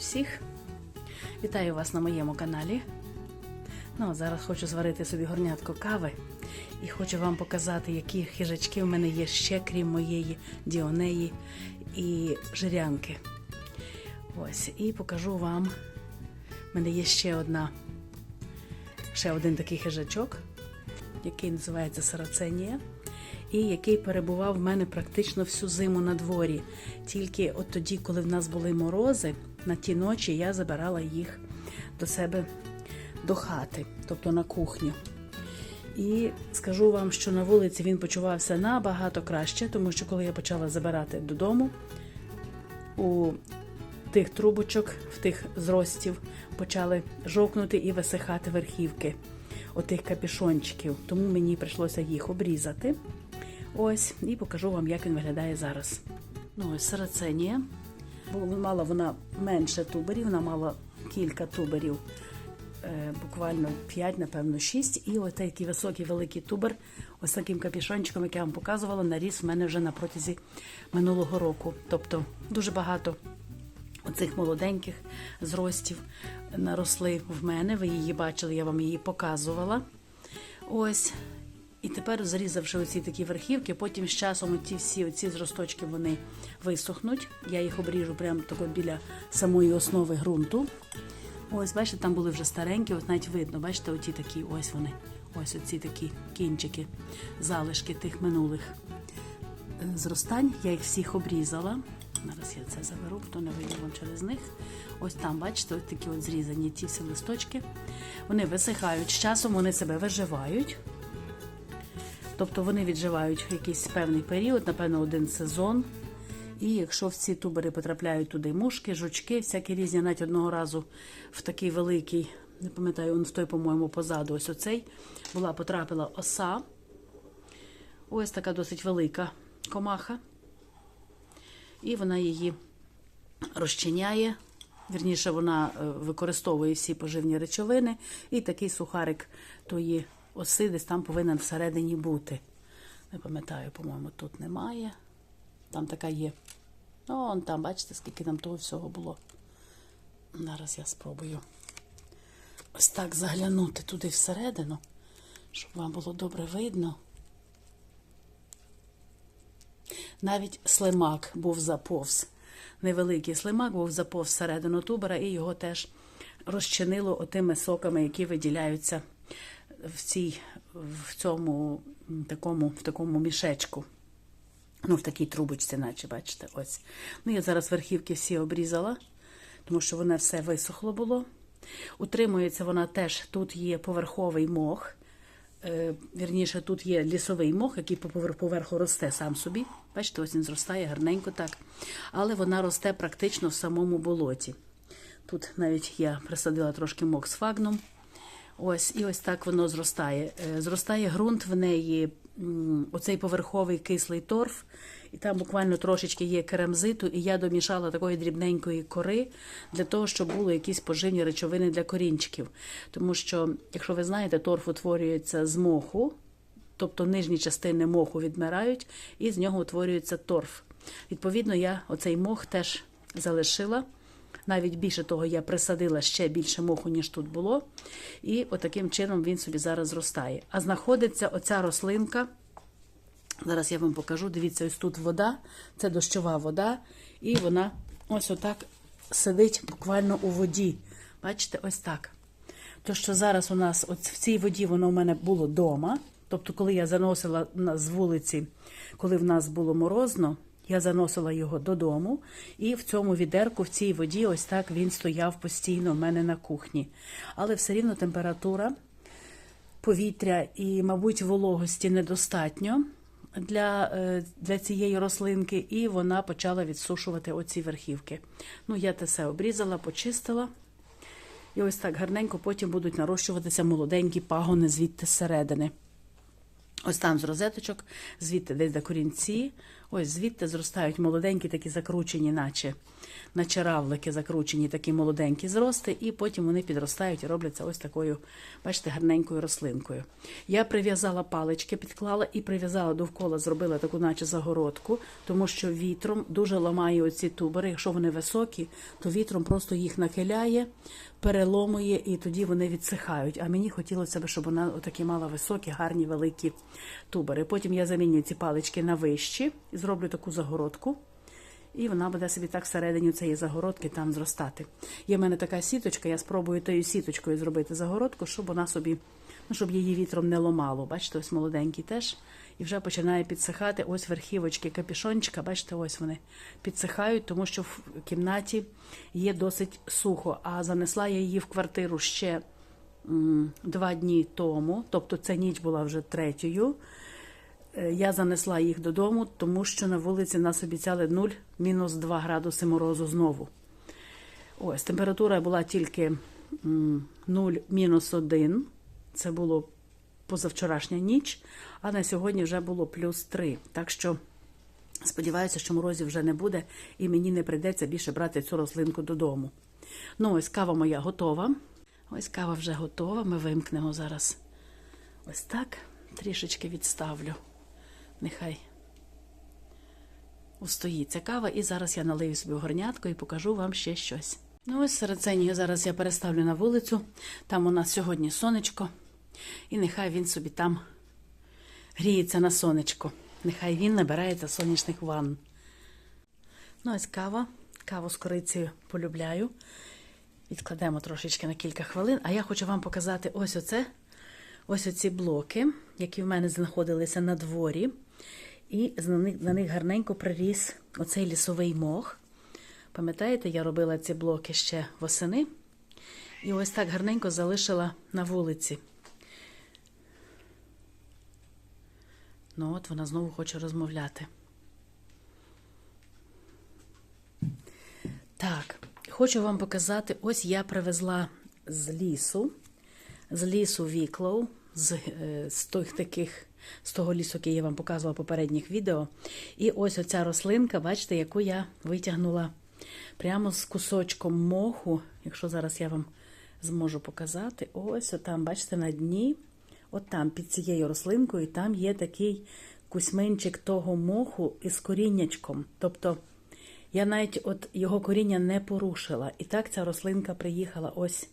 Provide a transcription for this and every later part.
всіх! Вітаю вас на моєму каналі. Ну, а зараз хочу зварити собі горнятко кави і хочу вам показати, які хижачки в мене є ще, крім моєї діонеї і жирянки. Ось, і покажу вам. У мене є ще одна, ще один такий хижачок, який називається Сараценія і який перебував в мене практично всю зиму на дворі. Тільки от тоді, коли в нас були морози, на ті ночі я забирала їх до себе до хати, тобто на кухню. І скажу вам, що на вулиці він почувався набагато краще, тому що коли я почала забирати додому, у тих трубочок, в тих зростів почали жовкнути і висихати верхівки отих капішончиків. Тому мені прийшлося їх обрізати. Ось, і покажу вам, як він виглядає зараз. Ну, ось сараценія. Бо мала вона менше туберів, вона мала кілька туберів, е, буквально 5, напевно, 6. І ось такий високий великий тубер, ось таким капішончиком, як я вам показувала, наріс в мене вже на протязі минулого року. Тобто дуже багато оцих молоденьких зростів наросли в мене. Ви її бачили, я вам її показувала. Ось. І тепер, зрізавши оці такі верхівки, потім з часом ті всі оці зросточки вони висохнуть. Я їх обріжу прямо тако біля самої основи ґрунту. Ось, бачите, там були вже старенькі, ось навіть видно, бачите, оті такі, ось вони. Ось оці такі кінчики, залишки тих минулих е, зростань. Я їх всіх обрізала. Зараз я це заберу, хто не вийде вам через них. Ось там, бачите, ось такі от зрізані ті всі листочки. Вони висихають. З часом вони себе виживають. Тобто вони відживають якийсь певний період, напевно, один сезон. І якщо в ці тубери потрапляють туди мушки, жучки, всякі різні, навіть одного разу в такий великий, не пам'ятаю, он в той, по-моєму, позаду, ось оцей, була потрапила оса. Ось така досить велика комаха. І вона її розчиняє. Вірніше, вона е, використовує всі поживні речовини, і такий сухарик тої оси десь там повинен всередині бути. Не пам'ятаю, по-моєму, тут немає. Там така є. Ну, он там, бачите, скільки там того всього було. Зараз я спробую ось так заглянути туди всередину, щоб вам було добре видно. Навіть слимак був заповз. Невеликий слимак був заповз всередину тубера, і його теж розчинило отими соками, які виділяються в цій, в цьому такому, в такому мішечку. Ну, в такій трубочці, наче, бачите, ось. Ну, я зараз верхівки всі обрізала, тому що воно все висохло було. Утримується вона теж, тут є поверховий мох. Е, Вірніше, тут є лісовий мох, який по поверху росте сам собі. Бачите, ось він зростає гарненько так. Але вона росте практично в самому болоті. Тут навіть я присадила трошки мох з фагном. Ось, і ось так воно зростає. Е, Зростає ґрунт в неї, оцей поверховий кислий торф, і там буквально трошечки є керамзиту, і я домішала такої дрібненької кори для того, щоб були якісь поживні речовини для корінчиків. Тому що, якщо ви знаєте, торф утворюється з моху, тобто нижні частини моху відмирають, і з нього утворюється торф. Відповідно, я оцей мох теж залишила. Навіть більше того, я присадила ще більше моху, ніж тут було. І отаким чином він собі зараз зростає. А знаходиться оця рослинка. Зараз я вам покажу. Дивіться, ось тут вода, це дощова вода, і вона ось отак сидить буквально у воді. Бачите, ось так. То, що зараз у нас от в цій воді воно у мене було вдома. Тобто, коли я заносила з вулиці, коли в нас було морозно, я заносила його додому, і в цьому відерку, в цій воді, ось так він стояв постійно в мене на кухні. Але все рівно температура повітря і, мабуть, вологості недостатньо для, е, для цієї рослинки, і вона почала відсушувати оці верхівки. Ну, я те все обрізала, почистила. І ось так гарненько потім будуть нарощуватися молоденькі пагони звідти зсередини. Ось там з розеточок, звідти десь до корінці, ось звідти зростають молоденькі, такі закручені, наче, наче равлики закручені, такі молоденькі зрости, і потім вони підростають і робляться ось такою, бачите, гарненькою рослинкою. Я прив'язала палички, підклала і прив'язала довкола, зробила таку, наче загородку, тому що вітром дуже ламає оці тубери. Якщо вони високі, то вітром просто їх нахиляє, переломує, і тоді вони відсихають. А мені хотілося б, щоб вона отакі мала високі, гарні, великі тубери. Потім я заміню ці палички на вищі зроблю таку загородку. І вона буде собі так всередині цієї загородки там зростати. Є в мене така сіточка, я спробую тою сіточкою зробити загородку, щоб вона собі, ну, щоб її вітром не ломало. Бачите, ось молоденький теж. І вже починає підсихати ось верхівочки капішончика. Бачите, ось вони підсихають, тому що в кімнаті є досить сухо. А занесла я її в квартиру ще два дні тому, тобто ця ніч була вже третьою. Е, Я занесла їх додому, тому що на вулиці нас обіцяли 0, мінус 2 градуси морозу знову. Ось, температура була тільки м, 0, мінус 1. Це було позавчорашня ніч, а на сьогодні вже було плюс 3. Так що сподіваюся, що морозів вже не буде, і мені не прийдеться більше брати цю рослинку додому. Ну, ось кава моя готова. Ось кава вже готова. Ми вимкнемо зараз. Ось так. Трішечки відставлю. Нехай устоїться кава, і зараз я налию собі горнятку і покажу вам ще щось. Ну, ось середцені зараз я переставлю на вулицю. Там у нас сьогодні сонечко, і нехай він собі там гріється на сонечко. Нехай він набирається сонячних ванн. Ну, ось кава. Каву з корицею полюбляю. Відкладемо трошечки на кілька хвилин. А я хочу вам показати ось оце. Ось оці блоки, які в мене знаходилися на дворі. І на них, гарненько приріс оцей лісовий мох. Пам'ятаєте, я робила ці блоки ще восени. І ось так гарненько залишила на вулиці. Ну от вона знову хоче розмовляти. Так, хочу вам показати, ось я привезла з лісу, з лісу Віклоу, з, е, з тих таких, з того лісу, який я вам показувала в попередніх відео. І ось оця рослинка, бачите, яку я витягнула прямо з кусочком моху. Якщо зараз я вам зможу показати, ось отам, бачите, на дні, от там, під цією рослинкою, там є такий кусьминчик того моху із коріннячком. Тобто я навіть от його коріння не порушила. І так ця рослинка приїхала ось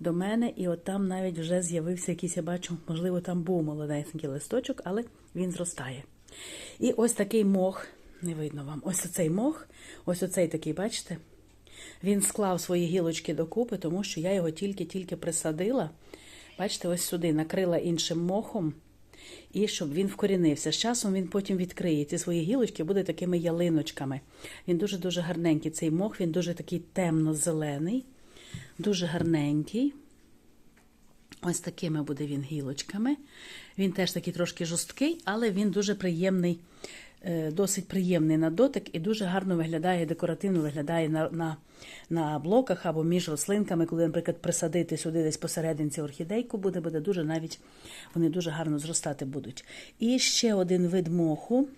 до мене, і от там навіть вже з'явився якийсь, я бачу, можливо, там був молоденький листочок, але він зростає. І ось такий мох, не видно вам, ось оцей мох, ось оцей такий, бачите? Він склав свої гілочки докупи, тому що я його тільки-тільки присадила. Бачите, ось сюди накрила іншим мохом, і щоб він вкорінився. З часом він потім відкриє ці свої гілочки, буде такими ялиночками. Він дуже-дуже гарненький. Цей мох, він дуже такий темно-зелений, дуже гарненький. Ось такими буде він гілочками. Він теж такий трошки жорсткий, але він дуже приємний, досить приємний на дотик і дуже гарно виглядає, декоративно виглядає на, на, на блоках або між рослинками, коли, наприклад, присадити сюди десь посерединці орхідейку буде, буде дуже навіть вони дуже гарно зростати будуть. І ще один вид моху.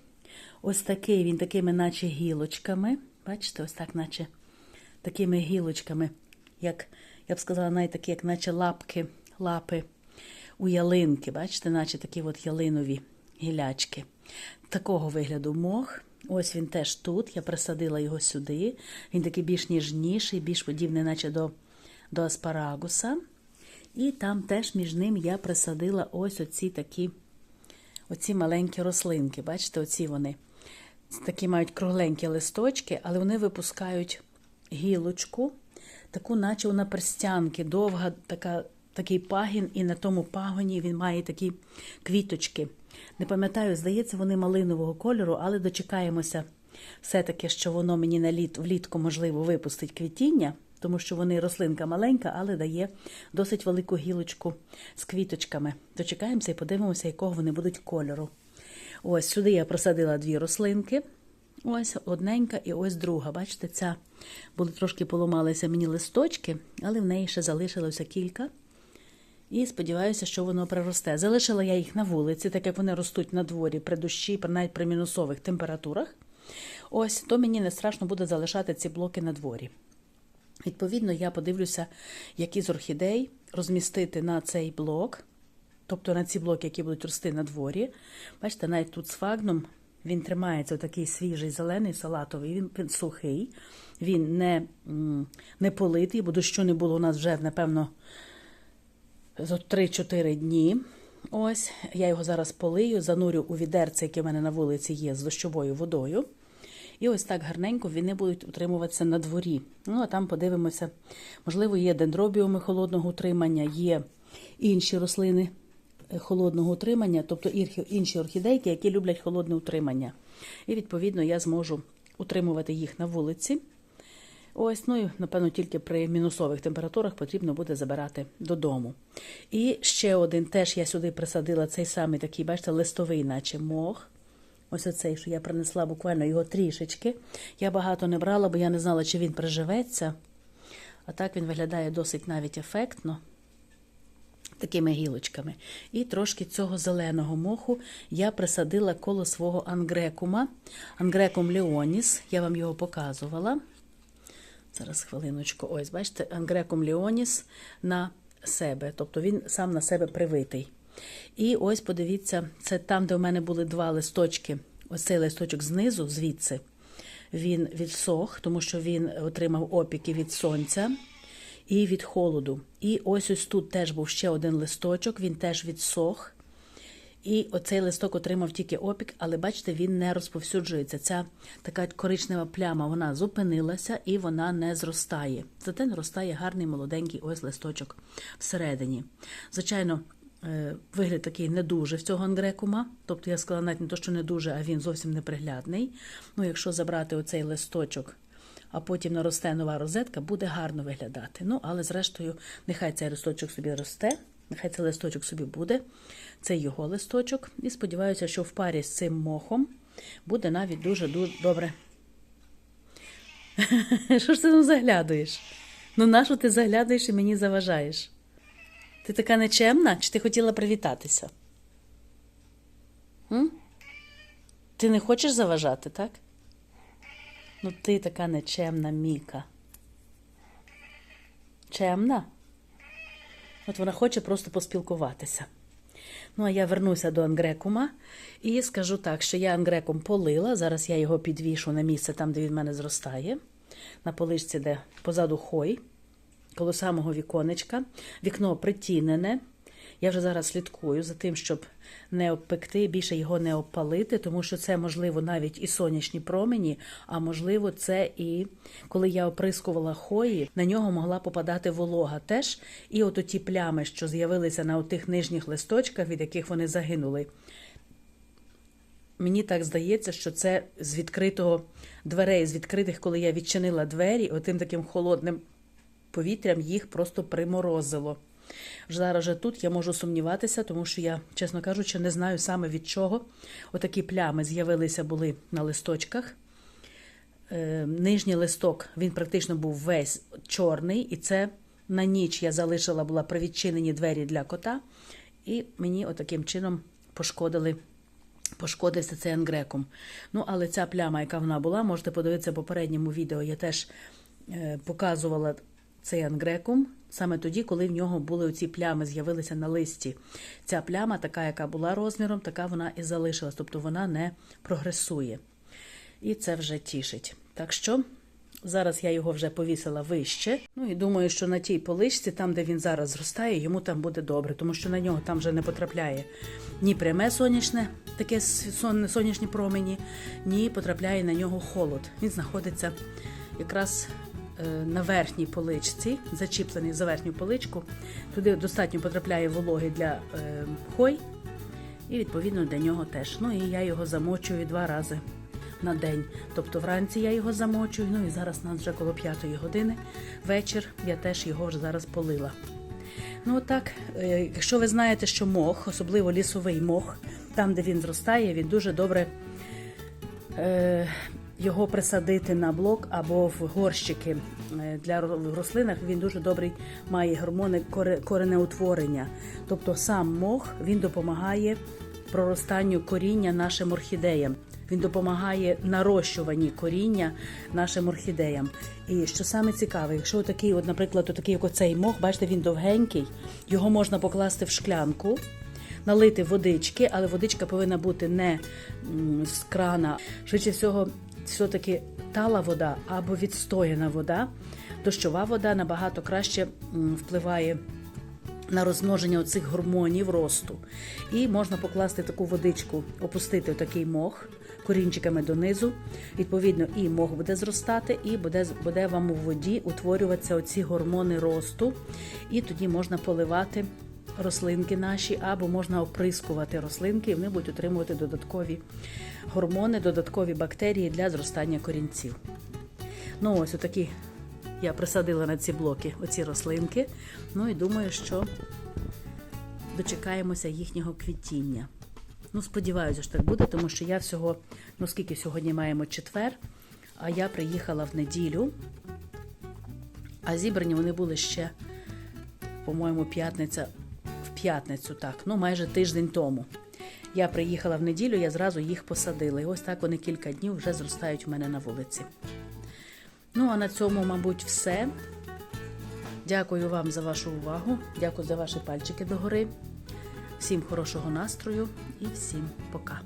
Ось такий він такими, наче гілочками. Бачите, ось так, наче такими гілочками, як я б сказала, навіть такі, як наче лапки, лапи у ялинки. Бачите, наче такі от ялинові гілячки. Такого вигляду мох. Ось він теж тут. Я присадила його сюди. Він такий більш ніжніший, більш подібний, наче до, до аспарагуса. І там теж між ним я присадила ось оці такі оці маленькі рослинки. Бачите, оці вони такі мають кругленькі листочки, але вони випускають гілочку, таку, наче вона перстянки, довга така, такий пагін, і на тому пагоні він має такі квіточки. Не пам'ятаю, здається, вони малинового кольору, але дочекаємося все-таки, що воно мені на літ, влітку, можливо, випустить квітіння, тому що вони рослинка маленька, але дає досить велику гілочку з квіточками. Дочекаємося і подивимося, якого вони будуть кольору. Ось сюди я просадила дві рослинки. Ось одненька і ось друга. Бачите, ця були трошки поламалися мені листочки, але в неї ще залишилося кілька. І сподіваюся, що воно приросте. Залишила я їх на вулиці, так як вони ростуть на дворі при дощі, навіть при мінусових температурах. Ось, то мені не страшно буде залишати ці блоки на дворі. Відповідно, я подивлюся, які з орхідей розмістити на цей блок, тобто на ці блоки, які будуть рости на дворі. Бачите, навіть тут з фагном він тримається такий свіжий, зелений, салатовий, він, він сухий, він не, не политий, бо дощу не було у нас вже, напевно, за 3-4 дні. Ось, я його зараз полию, занурю у відерце, яке в мене на вулиці є з дощовою водою. І ось так гарненько вони будуть утримуватися на дворі. Ну, а там подивимося, можливо, є дендробіуми холодного утримання, є інші рослини е, холодного утримання, тобто інші орхідейки, які люблять холодне утримання. І, відповідно, я зможу утримувати їх на вулиці. Ось, ну і напевно тільки при мінусових температурах потрібно буде забирати додому. І ще один теж я сюди присадила цей самий такий, бачите, листовий, наче мох. Ось оцей, що я принесла буквально його трішечки. Я багато не брала, бо я не знала, чи він приживеться. А так він виглядає досить навіть ефектно. Такими гілочками. І трошки цього зеленого моху я присадила коло свого ангрекума. Ангрекум Леоніс. Я вам його показувала. Зараз хвилиночку. Ось, бачите, Ангрекум Леоніс на себе. Тобто він сам на себе привитий. І ось подивіться, це там, де у мене були два листочки. Ось цей листочок знизу, звідси. Він відсох, тому що він отримав опіки від сонця і від холоду. І ось ось тут теж був ще один листочок, він теж відсох. І оцей листок отримав тільки опік, але бачите, він не розповсюджується. Ця така коричнева пляма вона зупинилася і вона не зростає. Зате наростає гарний молоденький ось листочок всередині. Звичайно, е, вигляд такий не дуже в цього ангрекума. Тобто я сказала навіть не то, що не дуже, а він зовсім неприглядний. Ну, якщо забрати оцей листочок, а потім наросте нова розетка, буде гарно виглядати. Ну, але зрештою, нехай цей листочок собі росте. Нехай цей листочок собі буде, це його листочок. І сподіваюся, що в парі з цим мохом буде навіть дуже-дуже добре. Що ж ти там заглядуєш? Ну, нащо ти заглядаєш і мені заважаєш? Ти така нечемна, чи ти хотіла привітатися? М? Ти не хочеш заважати, так? Ну, ти така нечемна, Міка. Чемна? От вона хоче просто поспілкуватися. Ну, а я вернуся до ангрекума і скажу так, що я ангрекум полила. Зараз я його підвішу на місце там, де він в мене зростає, на поличці, де позаду хой, коло самого віконечка. Вікно притінене. Я вже зараз слідкую за тим, щоб не обпекти, більше його не обпалити, тому що це можливо навіть і сонячні промені, а можливо, це і коли я оприскувала хої, на нього могла попадати волога теж. І от ті плями, що з'явилися на тих нижніх листочках, від яких вони загинули. Мені так здається, що це з відкритого дверей, з відкритих, коли я відчинила двері, отим таким холодним повітрям їх просто приморозило. Вже Зараз же тут я можу сумніватися, тому що я, чесно кажучи, не знаю саме від чого. Отакі плями з'явилися були на листочках. Е, нижній листок він практично був весь чорний, і це на ніч я залишила була при відчиненні двері для кота, і мені отаким чином пошкодили. Пошкодився цей ангреком. Ну, але ця пляма, яка вона була, можете подивитися в попередньому відео. Я теж е, показувала цей ангрекум саме тоді, коли в нього були оці плями, з'явилися на листі. Ця пляма, така, яка була розміром, така вона і залишилась, тобто вона не прогресує. І це вже тішить. Так що зараз я його вже повісила вище. Ну і думаю, що на тій поличці, там, де він зараз зростає, йому там буде добре, тому що на нього там вже не потрапляє ні пряме сонячне, таке сон- сонячні промені, ні потрапляє на нього холод. Він знаходиться якраз на верхній поличці, зачіплений за верхню поличку. Туди достатньо потрапляє вологи для е, хой, і відповідно для нього теж. Ну і я його замочую два рази на день. Тобто вранці я його замочую, ну і зараз у нас вже коло п'ятої години. Вечір я теж його зараз полила. Ну отак, е, якщо ви знаєте, що мох, особливо лісовий мох, там, де він зростає, він дуже добре е, його присадити на блок або в горщики е, для рослинах. Він дуже добрий має гормони коре- коренеутворення. Тобто сам мох він допомагає проростанню коріння нашим орхідеям. Він допомагає нарощуванні коріння нашим орхідеям. І що саме цікаве, якщо такий, от, наприклад, такий як оцей мох, бачите, він довгенький, його можна покласти в шклянку, налити водички, але водичка повинна бути не з крана. Швидше всього, все-таки тала вода або відстояна вода. Дощова вода набагато краще впливає на розмноження оцих гормонів росту. І можна покласти таку водичку, опустити такий мох корінчиками донизу. Відповідно, і мох буде зростати, і буде, буде вам у воді утворюватися оці гормони росту. І тоді можна поливати рослинки наші, або можна оприскувати рослинки, і вони будуть отримувати додаткові гормони, додаткові бактерії для зростання корінців. Ну, ось отакі я присадила на ці блоки оці рослинки. Ну і думаю, що дочекаємося їхнього квітіння. Ну, сподіваюся, що так буде, тому що я всього, ну скільки сьогодні маємо четвер, а я приїхала в неділю, а зібрані вони були ще, по-моєму, п'ятниця п'ятницю, так, ну майже тиждень тому. Я приїхала в неділю, я зразу їх посадила. І ось так вони кілька днів вже зростають у мене на вулиці. Ну, а на цьому, мабуть, все. Дякую вам за вашу увагу. Дякую за ваші пальчики догори. Всім хорошого настрою і всім пока.